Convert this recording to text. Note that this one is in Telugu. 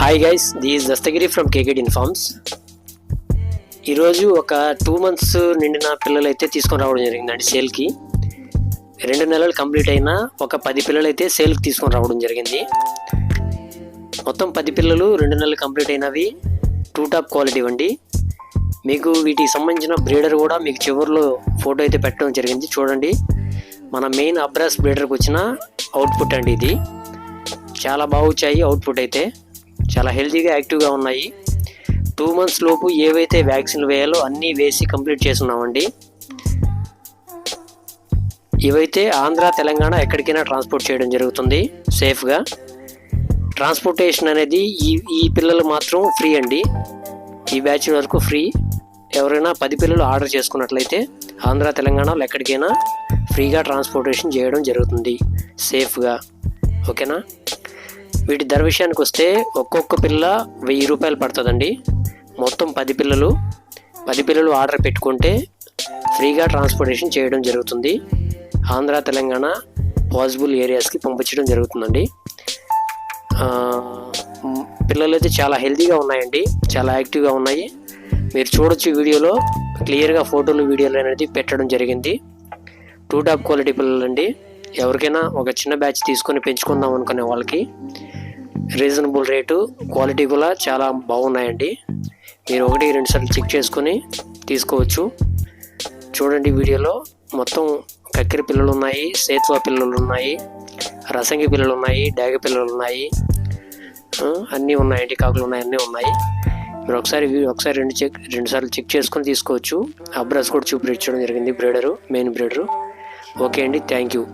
Hi guys this Dastagiri from కేకెడ్ informs ఈరోజు ఒక టూ మంత్స్ నిండిన పిల్లలు అయితే తీసుకొని రావడం జరిగిందండి సేల్కి రెండు నెలలు కంప్లీట్ అయిన ఒక పది పిల్లలైతే సేల్కి తీసుకొని రావడం జరిగింది. మొత్తం పది పిల్లలు రెండు నెలలు కంప్లీట్ అయినవి టూ టాప్ క్వాలిటీ అండి మీకు వీటికి సంబంధించిన బ్రీడర్ కూడా మీకు చివరిలో ఫోటో అయితే పెట్టడం జరిగింది చూడండి. మన మెయిన్ అబ్రాస్ బ్రీడర్కి వచ్చిన అవుట్పుట్ అండి ఇది. చాలా బాగా వచ్చాయి అవుట్పుట్ అయితే. చాలా హెల్తీగా యాక్టివ్గా ఉన్నాయి. టూ మంత్స్ లోపు ఏవైతే వ్యాక్సిన్లు వేయాలో అన్నీ వేసి కంప్లీట్ చేస్తున్నామండి. ఇవైతే ఆంధ్ర తెలంగాణ ఎక్కడికైనా ట్రాన్స్పోర్ట్ చేయడం జరుగుతుంది. సేఫ్గా. ట్రాన్స్పోర్టేషన్ అనేది ఈ ఈ పిల్లలు మాత్రం ఫ్రీ అండి. ఈ బ్యాచ్ వరకు ఫ్రీ. ఎవరైనా పది పిల్లలు ఆర్డర్ చేసుకున్నట్లయితే ఆంధ్ర తెలంగాణలో ఎక్కడికైనా ఫ్రీగా ట్రాన్స్పోర్టేషన్ చేయడం జరుగుతుంది. సేఫ్గా. ఓకేనా? వీటి ధర విషయానికి వస్తే ఒక్కొక్క పిల్ల వెయ్యి రూపాయలు పడుతుందండి. మొత్తం పది పిల్లలు. పది పిల్లలు ఆర్డర్ పెట్టుకుంటే ఫ్రీగా ట్రాన్స్పోర్టేషన్ చేయడం జరుగుతుంది. ఆంధ్ర తెలంగాణ పాసిబుల్ ఏరియాస్కి పంపించడం జరుగుతుందండి. పిల్లలు అయితే చాలా హెల్తీగా ఉన్నాయండి. చాలా యాక్టివ్గా ఉన్నాయి. మీరు చూడొచ్చు వీడియోలో క్లియర్గా ఫోటోలు వీడియోలు అనేది పెట్టడం జరిగింది. టూ టాప్ క్వాలిటీ పిల్లలండి. ఎవరికైనా ఒక చిన్న బ్యాచ్ తీసుకొని పెంచుకుందాం అనుకునే వాళ్ళకి రీజనబుల్ రేటు క్వాలిటీ కూడా చాలా బాగున్నాయండి. మీరు ఒకటి రెండు సార్లు చెక్ చేసుకొని తీసుకోవచ్చు. చూడండి వీడియోలో మొత్తం కక్కెర పిల్లలు ఉన్నాయి సేత్వా పిల్లలు ఉన్నాయి రసంగి పిల్లలు ఉన్నాయి డాగ పిల్లలు ఉన్నాయి. అన్నీ ఉన్నాయండి కాకులు ఉన్నాయి అన్నీ ఉన్నాయి. మీరు ఒకసారి వీ- ఒకసారి రెండు చెక్ రెండు సార్లు చెక్ చేసుకొని తీసుకోవచ్చు. అబ్రస్ కూడా చూపించడం జరిగింది బ్రీడరు మెయిన్ బ్రీడరు. ఓకే అండి థ్యాంక్ యూ.